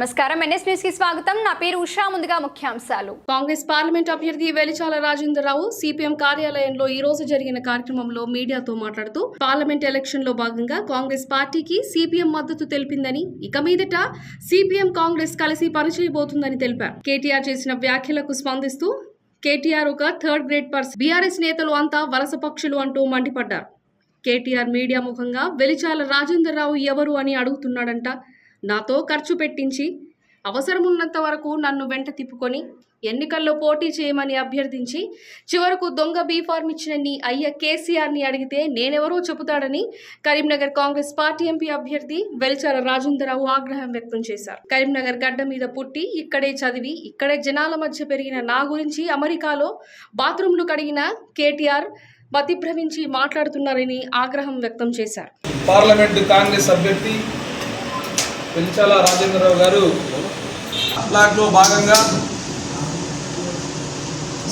నమస్కారం. ఎన్ఎస్ న్యూస్కి స్వాగతం. నా పేరు ఉషా. ముందుగా ముఖ్యాంశాలు. కాంగ్రెస్ పార్లమెంట్ అభ్యర్థి వెలిచాల రాజేంద్రరావు సిపిఎం కార్యాలయంలో ఈ రోజు జరిగిన కార్యక్రమంలో మీడియాతో మాట్లాడుతూ పార్లమెంట్ ఎలక్షన్లో భాగంగా కాంగ్రెస్ పార్టీకి సిపిఎం మద్దతు తెలిపిందని ఇక మీదట సిపిఎం కాంగ్రెస్ కలిసి పనిచేయబోతుందని తెలిపారు. కేటీఆర్ చేసిన వ్యాఖ్యలకు స్పందిస్తూ కేటీఆర్ ఒక థర్డ్ గ్రేడ్ పర్సన్. బీఆర్ఎస్ నేతలు అంతా వలస పక్షులు అంటూ మండిపడ్డారు. కేటీఆర్ మీడియా ముఖంగా వెలిచాల రాజేంద్రరావు ఎవరు అని అడుగుతున్నాడంట. నాతో ఖర్చు పెట్టించి అవసరమున్నంత వరకు నన్ను వెంట తిప్పుకొని ఎన్నికల్లో పోటీ చేయమని అభ్యర్థించి చివరకు దొంగ బీఫార్మ్ ఇచ్చిన నీ అయ్య కేసీఆర్ని అడిగితే నేనెవరో చెబుతాడని కరీంనగర్ కాంగ్రెస్ పార్టీ ఎంపీ అభ్యర్థి వెల్చార రాజేంద్రరావు ఆగ్రహం వ్యక్తం చేశారు. కరీంనగర్ గడ్డ మీద పుట్టి ఇక్కడే చదివి ఇక్కడే జనాల మధ్య పెరిగిన నా గురించి అమెరికాలో బాత్రూంలు కడిగిన కేటీఆర్ మతిభ్రమించి మాట్లాడుతున్నారని ఆగ్రహం వ్యక్తం చేశారు. పార్లమెంటు కాంగ్రెస్ అభ్యర్థి పెంచాల రాజేంద్రరావు గారు? అట్లాట్లో భాగంగా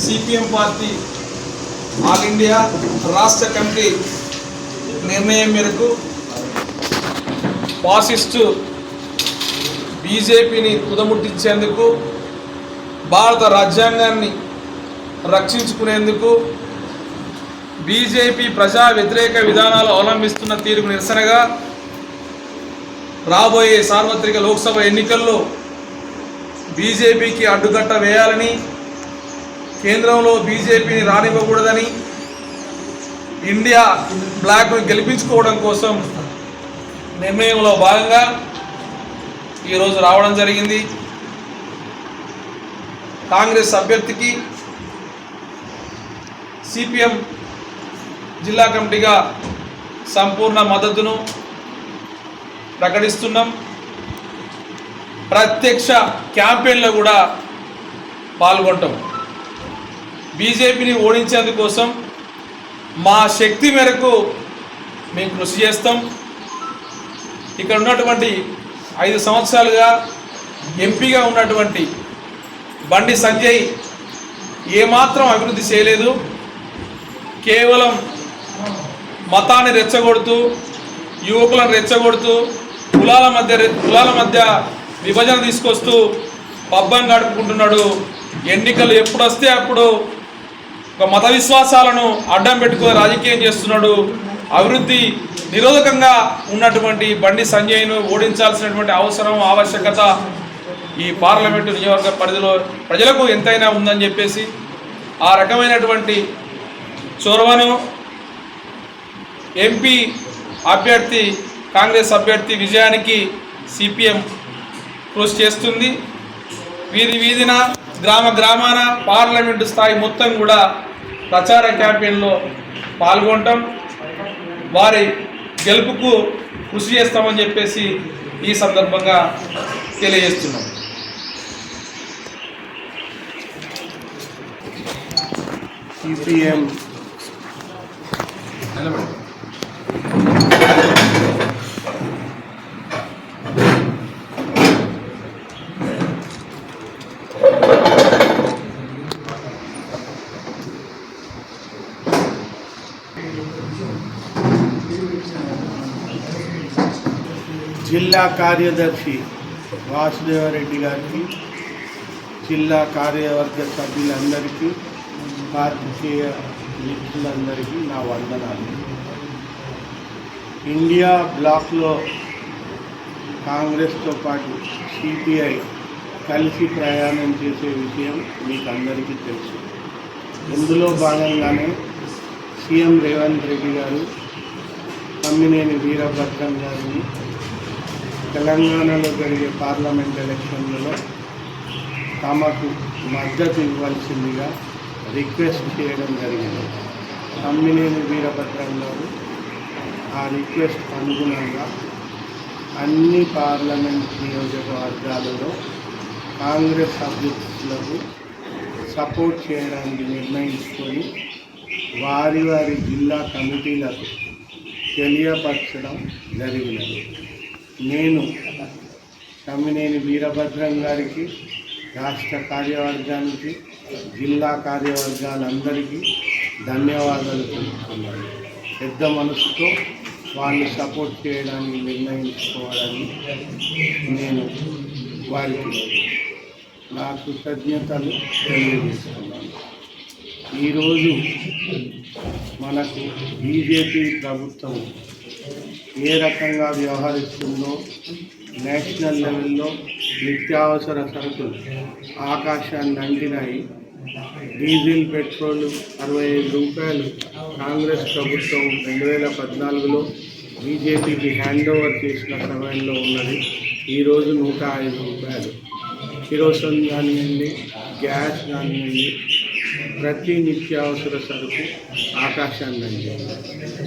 సిపిఎం పార్టీ ఆల్ ఇండియా రాష్ట్ర కమిటీ నిర్ణయం మేరకు ఫాసిస్టు బీజేపీని కుదముట్టించేందుకు భారత రాజ్యాంగాన్ని రక్షించుకునేందుకు బీజేపీ ప్రజా వ్యతిరేక విధానాలు అవలంబిస్తున్న తీరుకు నిరసనగా రాబోయే సార్వత్రిక లోక్సభ ఎన్నికల్లో బీజేపీకి అడ్డుకట్ట వేయాలని కేంద్రంలో బీజేపీని రానివ్వకూడదని ఇండియా బ్లాక్ను గెలిపించుకోవడం కోసం నిర్ణయంలో భాగంగా ఈరోజు రావడం జరిగింది. కాంగ్రెస్ అభ్యర్థికి సిపిఎం జిల్లా కమిటీగా సంపూర్ణ మద్దతును ప్రకటిస్తున్నాం. ప్రత్యక్ష క్యాంపెయిన్లో కూడా పాల్గొంటాం. బీజేపీని ఓడించేందుకోసం మా శక్తి మేరకు మేము కృషి చేస్తాం. ఇక్కడ ఉన్నటువంటి ఐదు సంవత్సరాలుగా ఎంపీగా ఉన్నటువంటి బండి సంజయ్ ఏమాత్రం అభివృద్ధి చేయలేదు. కేవలం మతాన్ని రెచ్చగొడుతూ యువకులను రెచ్చగొడుతూ కులాల మధ్య కులాల మధ్య విభజన తీసుకొస్తూ పబ్బం గడుపుకుంటున్నాడు. ఎన్నికలు ఎప్పుడు వస్తే అప్పుడు ఒక మత విశ్వాసాలను అడ్డం పెట్టుకుని రాజకీయం చేస్తున్నాడు. అభివృద్ధి నిరోధకంగా ఉన్నటువంటి బండి సంజయ్ను ఓడించాల్సినటువంటి అవసరం ఆవశ్యకత ఈ పార్లమెంటు నియోజకవర్గ పరిధిలో ప్రజలకు ఎంతైనా ఉందని చెప్పేసి ఆ రకమైనటువంటి చొరవను ఎంపీ అభ్యర్థి కాంగ్రెస్ అభ్యర్థి విజయానికి సిపిఎం కృషి చేస్తుంది. వీధి వీధిన గ్రామ గ్రామాన పార్లమెంటు స్థాయి మొత్తం కూడా ప్రచార క్యాంపెయిన్లో పాల్గొంటాం వారి గెలుపుకు కృషి చేస్తామని చెప్పేసి ఈ సందర్భంగా తెలియజేస్తున్నాం. సిపిఎం. జిల్లా కార్యదర్శి వాసుదేవరెడ్డి గారికి జిల్లా కార్యవర్గ సభ్యులందరికీ పాత్రికేయ మిత్రులందరికీ నా వందనాలు. ఇండియా బ్లాక్లో కాంగ్రెస్తో పాటు సిపిఐ కలిసి ప్రయాణం చేసే విషయం మీకు అందరికీ తెలుసు. ఇందులో భాగంగానే సీఎం రేవంత్ రెడ్డి గారు తమ్మినేని వీరభద్రం గారిని తెలంగాణలో జరిగే పార్లమెంట్ ఎలక్షన్లలో తమకు మద్దతు ఇవ్వాల్సిందిగా రిక్వెస్ట్ చేయడం జరిగింది. తమ్మినేని వీరభద్రం గారు ఆ రిక్వెస్ట్ అనుగుణంగా అన్ని పార్లమెంట్ నియోజకవర్గాలలో కాంగ్రెస్ అభ్యర్థులకు సపోర్ట్ చేయడానికి నిర్ణయించుకొని వారి వారి జిల్లా కమిటీలకు తెలియపరచడం జరిగినది. నేను తమ్మినేని వీరభద్రం గారికి రాష్ట్ర కార్యవర్గానికి జిల్లా కార్యవర్గాలందరికీ ధన్యవాదాలు తెలుపుతున్నాను. పెద్ద మనసుతో వాళ్ళు సపోర్ట్ చేయడానికి నిర్ణయించుకోవాలని నేను వారికి నా కృతజ్ఞతలు తెలియజేస్తున్నాను. ఈరోజు మనకు బీజేపీ ప్రభుత్వం ఏ రకంగా వ్యవహరిస్తుందో నేషనల్ లెవెల్లో నిత్యావసర సరుకులు ఆకాశాన్ని అంటినాయి డీజిల్ పెట్రోల్ అరవై ఐదు రూపాయలు. కాంగ్రెస్ ప్రభుత్వం రెండు వేల పద్నాలుగులో బీజేపీకి హ్యాండ్ ఓవర్ చేసిన సమయంలో ఉన్నది. ఈరోజు నూట ఐదు రూపాయలు. కిరోసన్ కానివ్వండి గ్యాస్ కానివ్వండి ప్రతి నిత్యావసర సరుకు ఆకాశాన్ని అందింది.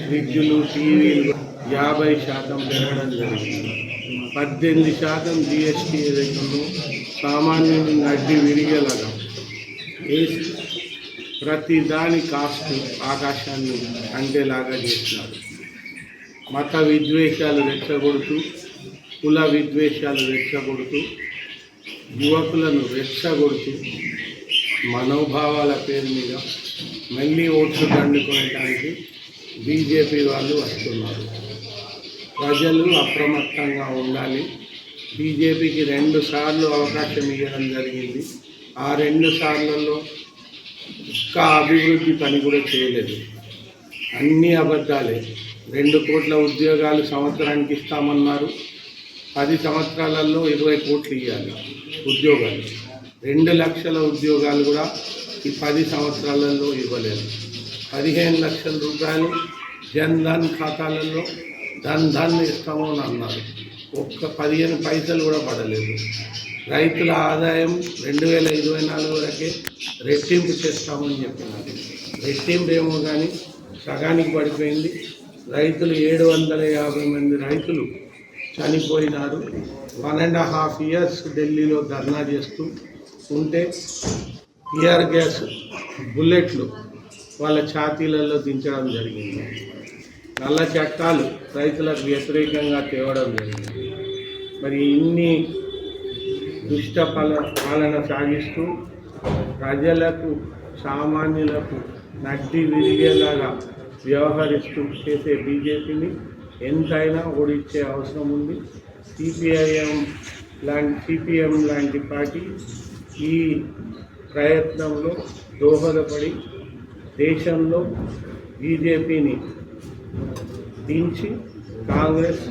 ఫ్రిడ్జులు టీవీలు యాభై శాతం పెరగడం జరిగింది. పద్దెనిమిది శాతం జిఎస్టీ ఏదైతుందో సామాన్యుని అడ్డి విరిగేలాగా ప్రతి దాని కాస్ట్ ఆకాశాన్ని అంటేలాగా చేసినారు మత విద్వేషాలు రెచ్చగొడుతూ కుల విద్వేషాలు రెచ్చగొడుతూ యువకులను రెచ్చగొడుతూ మనోభావాల పేరు మీద మళ్ళీ ఓట్లు దండుకోవడానికి బీజేపీ వాళ్ళు వస్తున్నారు. ప్రజలు అప్రమత్తంగా ఉండాలి. బీజేపీకి రెండు సార్లు అవకాశం ఇవ్వడం జరిగింది. ఆ రెండు సార్లలో ఒక్క అభివృద్ధి పని కూడా చేయలేదు. అన్నీ అబద్ధాలే. రెండు కోట్ల ఉద్యోగాలు సంవత్సరానికి ఇస్తామన్నారు. పది సంవత్సరాలలో ఇరవై కోట్లు ఇవ్వాలి ఉద్యోగాలు. రెండు లక్షల ఉద్యోగాలు కూడా ఈ పది సంవత్సరాలలో ఇవ్వలేదు. పదిహేను లక్షల రూపాయలు జన్ ధన్ ఖాతాలలో దాన్ని దాన్ని ఇస్తాము అని అన్నారు. ఒక్క పదిహేను పైసలు కూడా పడలేదు. రైతుల ఆదాయం రెండు వేల ఇరవై నాలుగు వరకే రెట్టింపు చేస్తామని చెప్పినారు. రెట్టింపు ఏమో కానీ సగానికి పడిపోయింది. రైతులు ఏడు వందల యాభై మంది రైతులు చనిపోయినారు. వన్ అండ్ హాఫ్ ఇయర్స్ ఢిల్లీలో ధర్నా చేస్తూ ఉంటే టిఆర్ గ్యాస్ బుల్లెట్లు వాళ్ళ ఛాతీలలో దించడం జరిగింది. నల్ల చట్టాలు రైతులకు వ్యతిరేకంగా తేవడం జరిగింది. మరి ఇన్ని దుష్ట పాల పాలన సాగిస్తూ ప్రజలకు సామాన్యులకు నడ్డి విరిగేలాగా వ్యవహరిస్తూ చేసే బీజేపీని ఎంతైనా ఓడించే అవసరం ఉంది. సిపిఐఎం లాంటి సిపిఎం లాంటి పార్టీ ఈ ప్రయత్నంలో దోహదపడి దేశంలో బీజేపీని దించి కాంగ్రెస్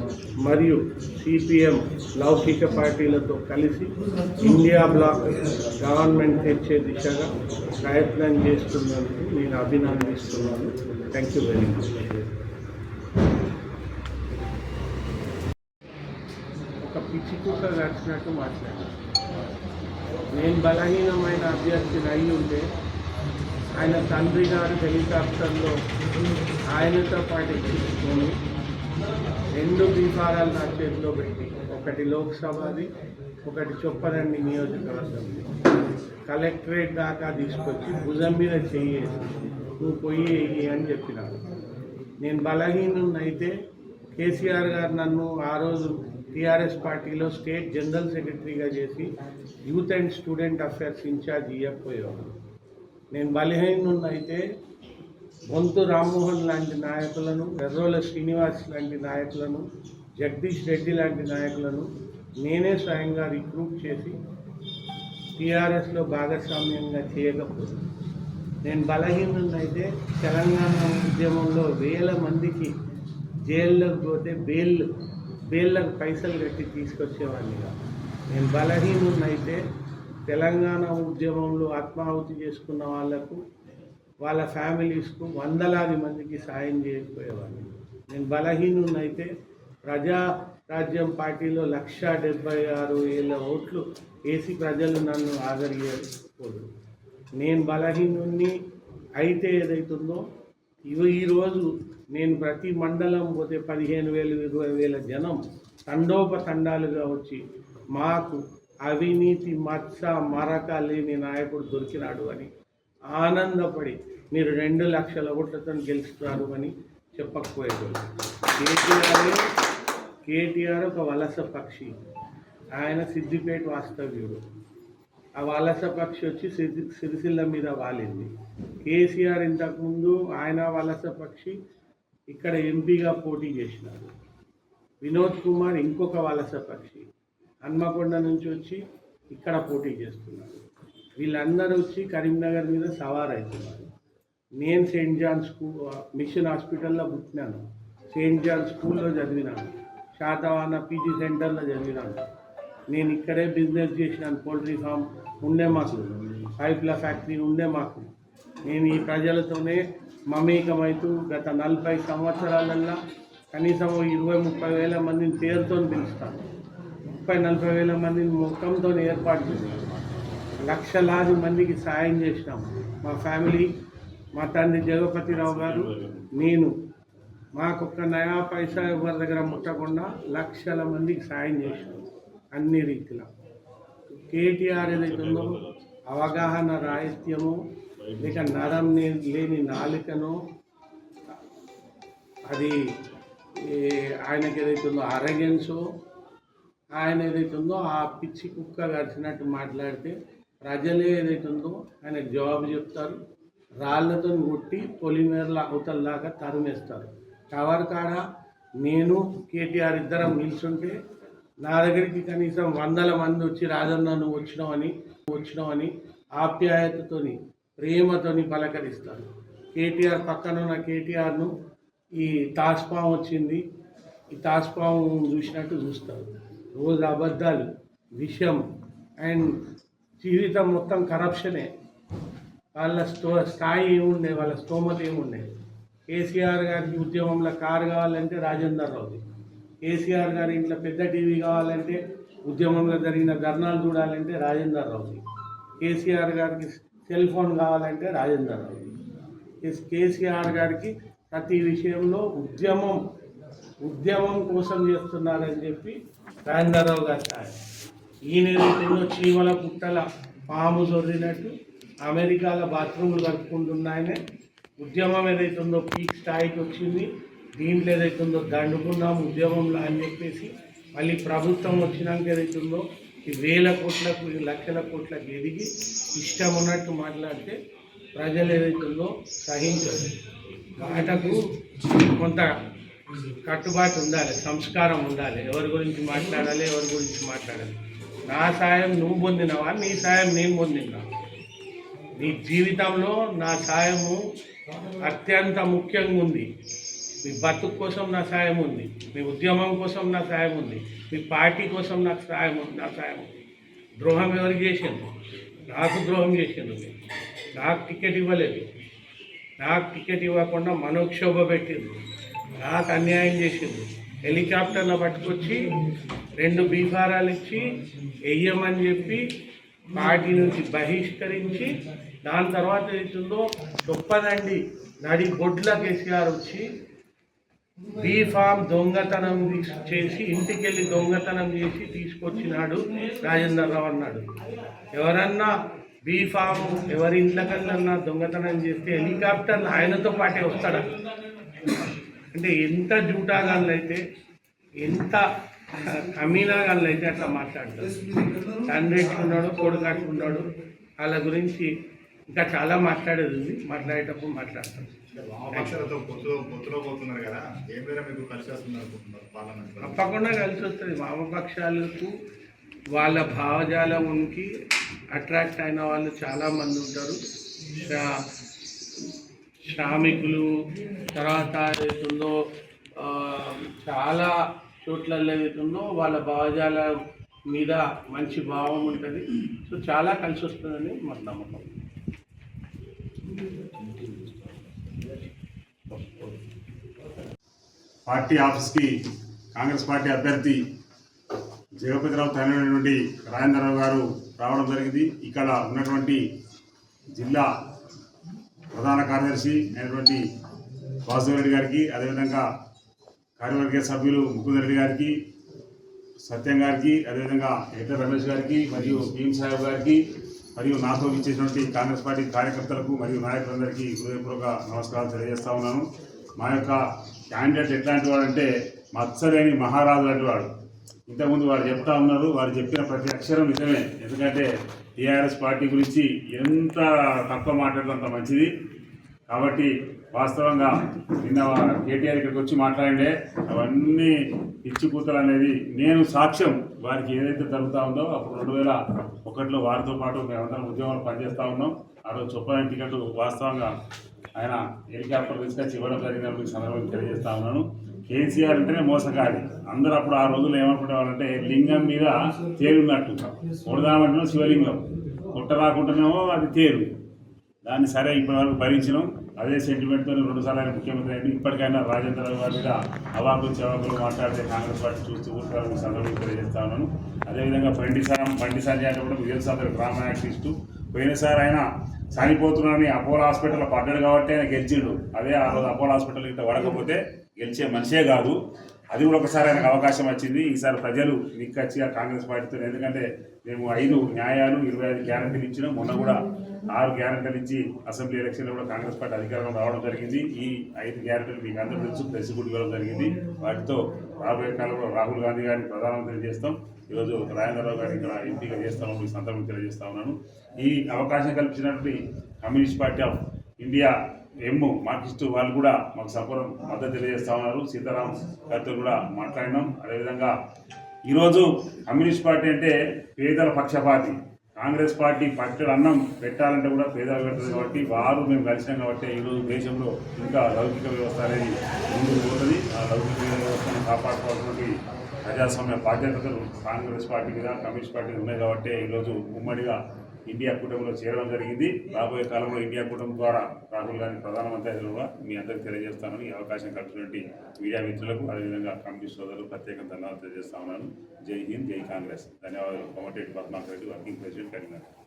మరియు సిపిఎం లౌకిక పార్టీలతో కలిసి ఇండియా బ్లాక్ గవర్నమెంట్ తెచ్చే దిశగా ప్రయత్నం చేస్తున్నందుకు నేను అభినందిస్తున్నాను. థ్యాంక్ యూ వెరీ మచ్ ఒక పిచ్చి కుక్క గడిచినట్టు మాట్లాడాను నేను బలహీనమైన అభ్యర్థిని అయి ఉంటే ఆయన తండ్రి గారు హెలికాప్టర్లో ఆయనతో పాటు ఎక్కించుకొని రెండు బీఫారాలు నా చేతిలో పెట్టి ఒకటి లోక్సభది ఒకటి చొప్పదండి నియోజకవర్గం. కలెక్టరేట్ దాకా తీసుకొచ్చి భుజం మీద చెయ్యేసి నువ్వు పోయి వెయ్యి అని చెప్పినాడు నేను బలహీనున్నైతే కేసీఆర్ గారు నన్ను ఆ రోజు టీఆర్ఎస్ పార్టీలో స్టేట్ జనరల్ సెక్రటరీగా చేసి youth and student affairs incharge ఇవ్వకపోయేవాడు నేను బలహీనున్నైతే బొంతు రామ్మోహన్ లాంటి నాయకులను ఎర్రోల శ్రీనివాస్ లాంటి నాయకులను జగదీష్ రెడ్డి లాంటి నాయకులను నేనే స్వయంగా రిక్రూట్ చేసి టీఆర్ఎస్లో భాగస్వామ్యంగా చేయకపోతే నేను బలహీనున్నైతే తెలంగాణ ఉద్యమంలో వేల మందికి జైల్లోకి పోతే బెయిల్ బెయిల్లకు పైసలు కట్టి తీసుకొచ్చేవాడినిగా. నేను బలహీనున్నైతే తెలంగాణ ఉద్యమంలో ఆత్మాహుతి చేసుకున్న వాళ్ళకు వాళ్ళ ఫ్యామిలీస్కు వందలాది మందికి సాయం చేయకపోయేవాడిని నేను బలహీనున్నైతే ప్రజా రాజ్యం పార్టీలో లక్ష డెబ్బై ఆరు వేల ఓట్లు వేసి ప్రజలు నన్ను ఆదరియకూడదు నేను బలహీనుణ్ణి అయితే ఏదైతుందో ఇవి ఈరోజు నేను ప్రతి మండలం పోతే పదిహేను వేలు ఇరవై వేల జనం తండోపతండాలుగా వచ్చి మాకు అవినీతి మచ్చ మరక లేని నాయకుడు దొరికినాడు అని ఆనందపడి మీరు రెండు లక్షల ఓట్లతో గెలుస్తున్నారు అని చెప్పకపోయేవాళ్ళు కేటీఆర్ కేటీఆర్ ఒక వలస పక్షి. ఆయన సిద్దిపేట వాస్తవ్యుడు. ఆ వలస పక్షి వచ్చి సిరి సిరిసిల్ల మీద వాలింది. కేసీఆర్ ఇంతకుముందు ఆయన వలస పక్షి ఇక్కడ ఎంపీగా పోటీ చేసినారు వినోద్ కుమార్ ఇంకొక వలస పక్షి. హన్మకొండ నుంచి వచ్చి ఇక్కడ పోటీ చేస్తున్నారు. వీళ్ళందరూ వచ్చి కరీంనగర్ మీద సవార్ అవుతున్నారు నేను సెయింట్ జాన్ స్కూల్ మిషన్ హాస్పిటల్లో పుట్టినాను. సెయింట్ జాన్ స్కూల్లో చదివినాను. శాతవాన పీజీ సెంటర్లో చదివినాను. నేను ఇక్కడే బిజినెస్ చేసినాను పౌల్ట్రీ ఫామ్ ఉండే మాకు. పైప్ల ఫ్యాక్టరీ ఉండే మాకు. నేను ఈ ప్రజలతోనే మమేకమవుతూ గత నలభై సంవత్సరాలల్లో కనీసం ఇరవై ముప్పై వేల మందిని పేరుతో పిలుస్తాను. ముప్పై నలభై వేల మందిని మొత్తంతో ఏర్పాటు చేసినాం లక్షలాది మందికి సాయం చేసినాం. మా ఫ్యామిలీ మా తండ్రి జగపతిరావు గారు నేను. మాకొక్క నయా పైసా ఎవరి దగ్గర ముట్టకుండా లక్షల మందికి సాయం చేసినాం. అన్ని రీతిలో. కేటీఆర్ ఏదైతే ఉందో అవగాహన రాహిత్యము లేక నరం లేని నాలికను అది ఆయనకి ఏదైతే ఉందో అరగెన్సో ఆయన ఏదైతే ఉందో ఆ పిచ్చి కుక్క గడిచినట్టు మాట్లాడితే ప్రజలే ఏదైతే ఉందో ఆయన జవాబు చెప్తారు. రాళ్ళతో కొట్టి పొలిమేరల అవతల దాకా తరిమేస్తారు. టవర్ కాడ నేను కేటీఆర్ ఇద్దరం నిల్చుంటే నా దగ్గరికి కనీసం వందల మంది వచ్చి రాజన్న నువ్వు వచ్చినావని వచ్చినావని ఆప్యాయతతోని ప్రేమతోని పలకరిస్తారు. కేటీఆర్ పక్కన ఉన్న కేటీఆర్ను ఈ తాస్పాము వచ్చింది. ఈ తాస్పాము చూసినట్టు చూస్తారు. రోజు అబద్ధాలు విషయం అండ్ జీవితం మొత్తం కరప్షనే. వాళ్ళ స్టో స్థాయి ఏముండే వాళ్ళ స్తోమత ఏముండే? కేసీఆర్ గారికి ఉద్యమంలో కారు కావాలంటే రాజేందర్ రావుది. కేసీఆర్ గారి ఇంట్లో పెద్ద టీవీ కావాలంటే ఉద్యమంలో జరిగిన ధర్నాలు చూడాలంటే రాజేందర్ రావుది. కేసీఆర్ గారికి సెల్ ఫోన్ కావాలంటే రాజేందర్ రావుది. కేసీఆర్ గారికి ప్రతి విషయంలో ఉద్యమం ఉద్యమం కోసం చేస్తున్నారని చెప్పి రాజేంద్రరావు గారి ఈయన ఏదైతుందో చీమల పుట్టల పాము జొర్రినట్టు అమెరికాల బాత్రూములు కలుపుకుంటున్నాయనే ఉద్యమం ఏదైతుందో పీక్ స్థాయికి వచ్చింది. దీంట్లో ఏదైతుందో దండుకున్నాం ఉద్యమంలో అని చెప్పేసి మళ్ళీ ప్రభుత్వం వచ్చినాక ఏదైతుందో ఈ వేల కోట్లకు ఈ లక్షల కోట్లకు ఎదిగి ఇష్టం ఉన్నట్టు మాట్లాడితే ప్రజలు ఏదైతుందో సహించదు ఆటకు కొంత కట్టుబాటు ఉండాలి సంస్కారం ఉండాలి. ఎవరి గురించి మాట్లాడాలి ఎవరి గురించి మాట్లాడాలి. నా సాయం నువ్వు పొందినవా? నీ సాయం నేను పొందినా? నీ జీవితంలో నా సాయము అత్యంత ముఖ్యంగా ఉంది. మీ బతుకు కోసం నా సాయం ఉంది. మీ ఉద్యమం కోసం నా సాయం ఉంది. మీ పార్టీ కోసం నాకు సాయం ఉంది. నా సాయం ఉంది. ద్రోహం ఎవరికి చేసిండు నాకు ద్రోహం చేసిండు నాకు టికెట్ ఇవ్వలేదు. నాకు టికెట్ ఇవ్వకుండా మనోక్షోభ పెట్టింది నాకు అన్యాయం చేసింది. హెలికాప్టర్లో పట్టుకొచ్చి రెండు బీఫారాలు ఇచ్చి వెయ్యమని చెప్పి పార్టీ నుంచి బహిష్కరించి దాని తర్వాత ఏతుందో గొప్పదండి నడి బొడ్ల కేసీఆర్ వచ్చి బీఫామ్ దొంగతనం చేసి ఇంటికి వెళ్ళి దొంగతనం చేసి తీసుకొచ్చినాడు రాజేందర్ రావు అన్నాడు. ఎవరన్నా బీఫామ్ ఎవరి ఇంట్లకన్నా దొంగతనం చేస్తే హెలికాప్టర్ ఆయనతో పాటే వస్తాడా? అంటే ఎంత జూటాగాళ్ళు అయితే ఎంత కమీనాగాళ్ళు అయితే అట్లా మాట్లాడతారు. తండ్రి ఎట్లున్నాడు కొడుకు ఎట్లున్నాడు వాళ్ళ గురించి ఇంకా చాలా మాట్లాడేది ఉంది. మాట్లాడేటప్పుడు మాట్లాడతాం వామపక్షాలతో పొత్తులో పొత్తులో పోతున్నారు కదా ఏం వేరే మీకు కలిసి వస్తుంది అనుకుంటున్నారు పార్లమెంట్లో? తప్పకుండా కలిసి వస్తుంది. వామపక్షాలకు వాళ్ళ భావజాలంకి అట్రాక్ట్ అయిన వాళ్ళు చాలా మంది ఉంటారు. శ్రామికులు తర్వాత ఏదైతుందో చాలా చోట్లలో ఏదైతుందో వాళ్ళ భావజాల మీద మంచి భావం ఉంటుంది. సో చాలా కలిసి వస్తుందని మన నమ్మకం. పార్టీ ఆఫీస్కి కాంగ్రెస్ పార్టీ అభ్యర్థి జగపతిరావు నుండి రాజేంద్రరావు గారు రావడం జరిగింది. ఇక్కడ ఉన్నటువంటి జిల్లా ప్రధాన కార్యదర్శి అయినటువంటి వాసుదేవరెడ్డి గారికి అదేవిధంగా కార్యవర్గ సభ్యులు ముకుందరెడ్డి గారికి సత్యం గారికి అదేవిధంగా ఎట్ల రమేష్ గారికి మరియు భీమ్ సాహెబ్ గారికి మరియు నాతో ఇచ్చేటువంటి కాంగ్రెస్ పార్టీ కార్యకర్తలకు మరియు నాయకులందరికీ హృదయపూర్వక నమస్కారాలు తెలియజేస్తా ఉన్నాను. మా యొక్క క్యాండిడేట్ ఎట్లాంటి వాడు అంటే మత్సలేని మహారాజు లాంటి వాడు. ఇంతకుముందు వారు చెప్తా ఉన్నారు వారు చెప్పిన ప్రతి అక్షరం నిజమే. ఎందుకంటే టీఆర్ఎస్ పార్టీ గురించి ఎంత తక్కువ మాట్లాడితే అంత మంచిది. కాబట్టి వాస్తవంగా నిన్న కేటీఆర్ ఇక్కడికి వచ్చి మాట్లాడే అవన్నీ పిచ్చి కూతలు అనేది నేను సాక్ష్యం. వారికి ఏదైతే జరుగుతూ ఉందో అప్పుడు రెండు వేల ఒకటిలో వారితో పాటు మేమందరం ఉద్యోగాలు పనిచేస్తూ ఉన్నాం. ఆ రోజు చొప్పని టికెట్ వాస్తవంగా ఆయన హెలికాప్టర్ తీసుకొచ్చి ఇవ్వడం జరిగినప్పుడు సందర్భంగా తెలియజేస్తా ఉన్నాను. కేసీఆర్ అంటేనే మోసగాడి. అందరూ అప్పుడు ఆ రోజుల్లో ఏమనుకునేవాళ్ళంటే లింగం మీద తేలున్నట్టు కొడదామంటేనే శివలింగం. కొట్ట రాకుండానేమో అది తేరు దాన్ని సరే ఇప్పటి వరకు అదే సెంటిమెంట్తో రెండు సార్లు ఆయన ముఖ్యమంత్రి అయింది ఇప్పటికైనా రాజేంద్ర గారి మీద అవాకులు చవాకులు మాట్లాడితే కాంగ్రెస్ పార్టీ చూస్తూ కూర్చోవాలని సందర్భం తెలియజేస్తా ఉన్నాను. అదేవిధంగా బండి సారం బండి సంజయ్ అంటే కూడా మీకు గ్రామ యాక్టివిస్టు పోయినసారి ఆయన చనిపోతున్నాడని అపోలో హాస్పిటల్లో పడ్డాడు కాబట్టి ఆయన గెలిచిండు. అదే ఆ రోజు అపోలో హాస్పిటల్ ఇట్లా పడకపోతే గెలిచే మనిషే కాదు. అది కూడా ఒకసారి ఆయనకు అవకాశం వచ్చింది. ఈసారి ప్రజలు నిక్కచ్చిగా కాంగ్రెస్ పార్టీతో ఎందుకంటే మేము ఐదు న్యాయాలు ఇరవై ఐదు గ్యారంటీలు ఇచ్చినాం. మొన్న కూడా ఆరు గ్యారంటీలు ఇచ్చి అసెంబ్లీ ఎలక్షన్లో కూడా కాంగ్రెస్ పార్టీ అధికారంలో రావడం జరిగింది. ఈ ఐదు గ్యారంటీలు మీకు అందరూ తెలుసు. ప్రెస్ కూడా ఇవ్వడం జరిగింది. వాటితో రాబోయే కాలంలో రాహుల్ గాంధీ గారిని ప్రధానమంత్రి చేస్తాం ఈరోజు రాజేంద్రరావు గారిని ఇక్కడ ఎంపీగా చేస్తామని ఈ సందర్భంగా తెలియజేస్తా ఉన్నాను. ఈ అవకాశం కల్పించినటువంటి communist party of India M Marxist వాళ్ళు కూడా మాకు సపోర్ట్ మద్దతు తెలియజేస్తా ఉన్నారు. సీతారాం గారితో కూడా మాట్లాడినాం. అదేవిధంగా ఈరోజు కమ్యూనిస్ట్ పార్టీ అంటే పేదల పక్షపాతి. కాంగ్రెస్ పార్టీ పట్టెడు అన్నం పెట్టాలంటే కూడా పేదలు పెడుతుంది కాబట్టి వారు మేము కలిసినాం కాబట్టి ఈరోజు దేశంలో ఇంకా లౌకిక వ్యవస్థ అనేది ముందుకు పోతుంది. ఆ లౌకిక వ్యవస్థను కాపాడుకోవాల్సినటువంటి ప్రజాస్వామ్య బాధ్యతలు కాంగ్రెస్ పార్టీ మీద కమ్యూనిస్ట్ పార్టీ ఉన్నాయి కాబట్టి ఈరోజు ఉమ్మడిగా ఇండియా కూటమిలో చేరడం జరిగింది. రాబోయే కాలంలో ఇండియా కూటమి ద్వారా రాహుల్ గాంధీ ప్రధానమంత్రి అయ్యేలా మీ అందరికీ తెలియజేస్తానని ఈ అవకాశం కలిసినటువంటి మీడియా మిత్రులకు అదేవిధంగా కమిటీ సోదరులు ప్రత్యేక ధన్యవాదాలు తెలియజేస్తా ఉన్నాను. జై హింద్ జై కాంగ్రెస్. ధన్యవాదాలు. Komatireddy Padmakar Reddy working president Karimnagar.